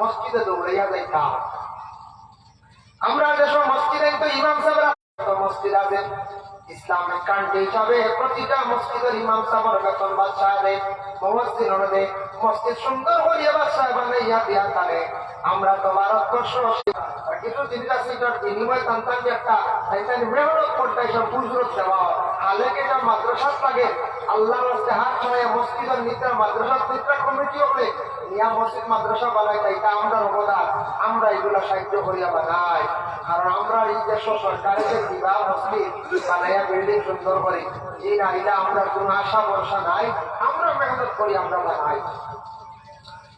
মসজিদে দৌড়াইয়া যাইতাম। আমরা যেসব মসজিদে তো ইমাম সাহেব মসজিদ আছে। ইসলামের কান্ডে হিসাবে প্রতিটা মসজিদের ইমাম সাহেবের বেতন বাদশাহ মসজিদ অনুদে মসজিদ সুন্দর করিয়া বাদশাহ বানাইয়া দিয়া তারে। আমরা তো ভারতবর্ষ জিনিস আছে বিনিময় তান্তান যে একটা তাইতান মেহনত করতে এসব বুজরুক সেবা আলেকে যা মাদ্রাসা থাকে আল্লাহ রাস্তে হাত মসজিদের নিত্রা মাদ্রাসা নিত্রা কমিটি হবে নিয়া মসজিদ, মাদ্রাসা বানাই তাইটা আমরা অবদান। আমরা এগুলা সাহায্য করিয়া বানাই কারণ আমরা এই দেশ সরকারের দিবা মসজিদ বানাইয়া বিল্ডিং সুন্দর করে যে নাইলে আমরা কোনো আশা ভরসা নাই, আমরা মেহনত করি, আমরা বানাই।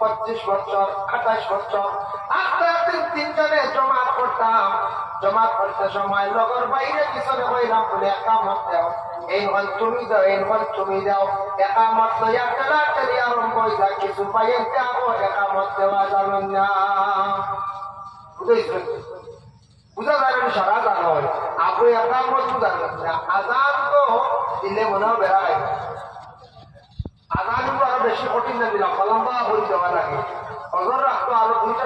পঁচিশ বছর, আঠাশ বছর, আস্তে আস্তে তিনজনে জমা করতাম। জমা করতে সময় লগর বাইরে পিছনে হইলাম বলে একামত দেও। এই হল তুমি দাও এই হল তুমি দাও একামত লইয়া টেলা টেলি আরম্ভ যায় কিছু পাইয়ে যাব একামত দেওয়া যাবে না। বুঝেছেন? বুঝা যায় না, সারা জানো আপনি একামত বুঝা না। আজান তো দিলে মনে হয় বেড়ায় আজান আরও বেশি কঠিন না দিলাম লম্বা হয়ে যাওয়া লাগে অজর রাখতো আরও দুইটা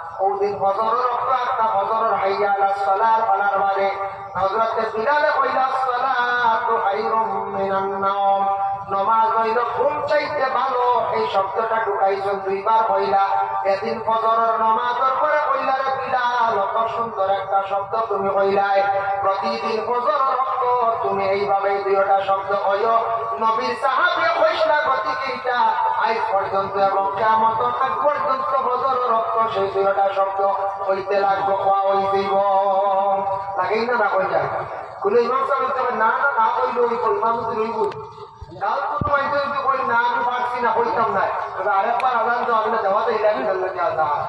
ওদিন ফজর রক্ত একটা ফজরের হাইয়া আলা সালার পালার বারে হজরতে বিলালে কইলা সালাতু খায়রুম মিনান নমাজ হইল ঘুম চাইতে ভালো, এই শব্দটা ঢুকাইছেন দুইবার কইলা। এদিন ফজরের নমাজের পরে কইলা রে বিলাল সুন্দর একটা শব্দ তুমি কইলাই। প্রতিদিন ফজর রক্ত তুমি এইভাবে দুইটা শব্দ কইও। নবীর সাহাবি কইসলা গতিকে এটা আজ এবং কেমন রক্ত সেই দুইটা শব্দ কইতে লাগবো ওই দিব। লাগেই না না কই যায়? কুলে ইমাম সাহেব বলতে না না না কইলো ওই ইমাম রইব কাল কোনো কই, না, আমি পারছি না, কইতাম না। তবে আরেকবার আজান তো দেওয়াতে ইলাহি আল্লাহ আজান।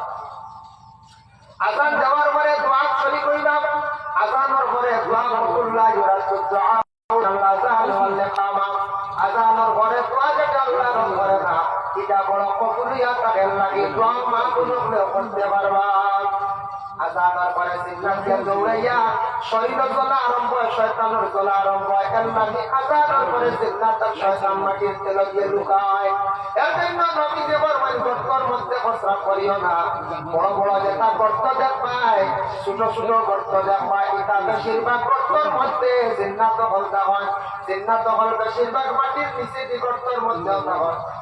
আজান পরে দোয়া শরী কইলাম আজানের পরে দোয়া ইউরাসুদ দোয়া। বড় কবুলিয়া তাকে লাগি দোয়া মা কোনো করতে পারবা আজানের পরে সিগনালকে দৌড়াইয়া শরীর জ্বলা আরম্ভ শয়তানের জ্বলা আরম্ভ এর লাগে আজানের পরে সিগনালটার শয়তান মাটির তেল দিয়ে লুকায় এর বেশিরভাগ মাটির নিচে গর্তর মধ্যে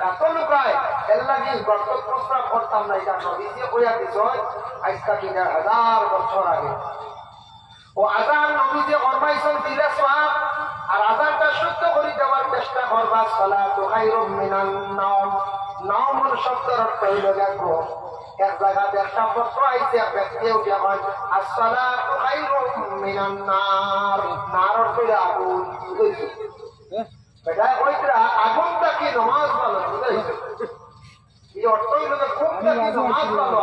গাছ লুকায়। এর লাগে গর্ত প্রস্রাব করতাম না, এটা নদী দিয়ে বইয়া আজকা তিন হাজার বছর আগে। ও আজান নবী যে দিলে সওয়াব আর আজানটা শুদ্ধ করে দেওয়ার চেষ্টা করবা, সালাতু খায়রুম মিনান নাওম। নাওমুল শব্দের অর্থ হইল দেখো এক জায়গাতে একটা পত্র আইছে ব্যক্তি উঠে হয় আসসালাতু খায়রুম মিনান নার। নার অর্থ আগুন ওইটা আগুনটা কি নমাজ ভালো এই অর্থ হইল যে খুবটা কি নমাজ ভালো।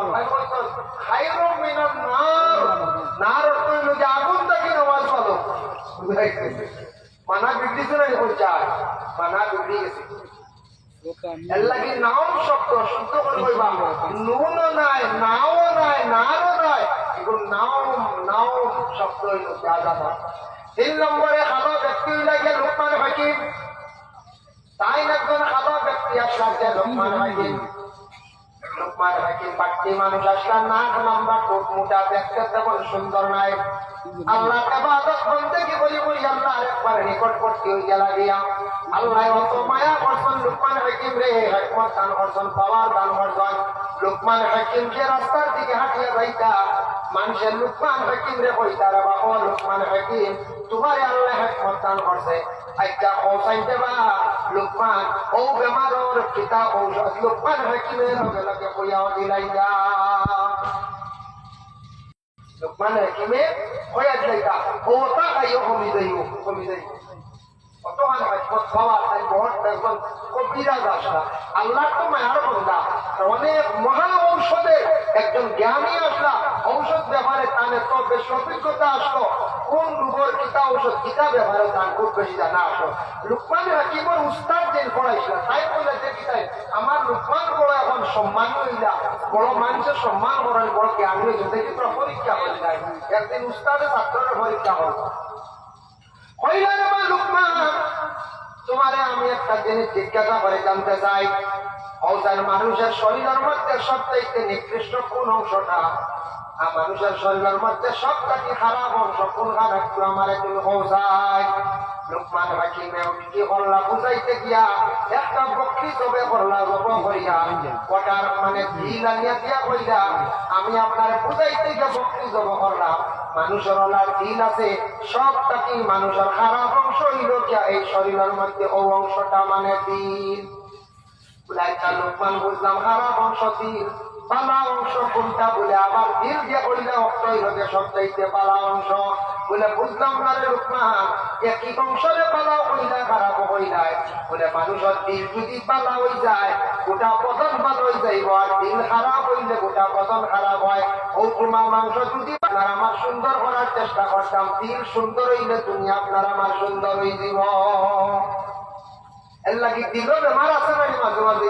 খায়রুম মিনান নার। নার অর্থ হইল যে আগুনটা কি নমাজ ভালো। মানা বিগড়িছে না এখন চায় মানা বিগড়ি গেছে। এর লাগি নাও শব্দ শুদ্ধ করে কইবা। নুনও নাই নাও নাই নারও নাই। এগুলো নাও নাও শব্দ হইল জাদা তিন নম্বরে ভালো ব্যক্তি লাগে লোকমান হাকিম তাই একজন খাবা ব্যক্তি আসলাম যে লোকমান হাকিম লোকমান হাকিম বাড়তি মানুষ আসলাম না লম্বা কোট মোটা দেখতে তেমন সুন্দর নাই। আল্লাহ এবাদত বলতে কি বলি বলি আল্লাহ একবার নিকটবর্তী হইয়া লাগিয়া আল্লাহ অত মায়া করছেন লোকমান হাকিম রে হেকমত দান করছেন পাওয়ার দান করছেন। লোকমান হাকিম যে রাস্তার দিকে হাঁটিয়া যাইতা মানুষের লোকমান হাকিম রে কইতা রে বাবা লোকমান হাকিম তোমার আল্লাহ হেকমত দান করছে। আচ্ছা পৌঁছাইতে বা। লোকমান ও বেমারর পিতা ঔষধ লোকমান হাকিমের লগে লগে কইয়াও দিলাই যা লোকমান হাকিমে কইয়া দিলাই যা ও তা আল্লাহ তো মায়ার বন্ধা অনেক মহা ঔষধে একজন জ্ঞানী তো বেশ আসলো? কোন রোগের কিতা ঔষধ কিতা ব্যাপারে তান খুব বেশি জানা আসলো। লুকমান উস্তাদ যেন পড়াইছিল, তাই বলে যে আমার লুকমান বড় এখন সম্মান হইলা, বড় মানুষের সম্মান করেন বড় হয়েছে পরীক্ষা হয়ে যায় একদিন উস্তাদে ছাত্রের পরীক্ষা হল। তোমারে আমি একটা জিনিস জিজ্ঞাসা করে জানতে চাই। মানুষের শরীরের মধ্যে সবচাইতে নিকৃষ্ট কোন অংশটা? মানুষের শরীরের মধ্যে সবটাকে খারাপ আমার কি গিয়া মানে আমি আপনার বুঝাইতে গিয়া বক্রি জব করলাম মানুষের দিল আছে সবটাকে মানুষের খারাপ অংশ হইল কিয়া এই শরীরের মধ্যে ও অংশটা মানে লাইকা লোকমান বুঝলাম, খারাপ অংশ দিল পালা অংশ কোনটা বলে? আবার দিল যে কইলে অক্ষয় হতে সবচাইতে পালা অংশ। বলে, বুঝলাম না রে পালা খারাপ বলে, মানুষের দিল যদি পালা যায়, গোটা হয়ে যাইব। আর দিল খারাপ হইলে গোটা খারাপ হয়। মাংস যদি আপনার আমার সুন্দর করার চেষ্টা করতাম, দিল সুন্দর হইলে তুমি আপনার আমার সুন্দর হয়ে দিব এর লাগি দিল বেমার আছে নাকি মাঝে মাঝে।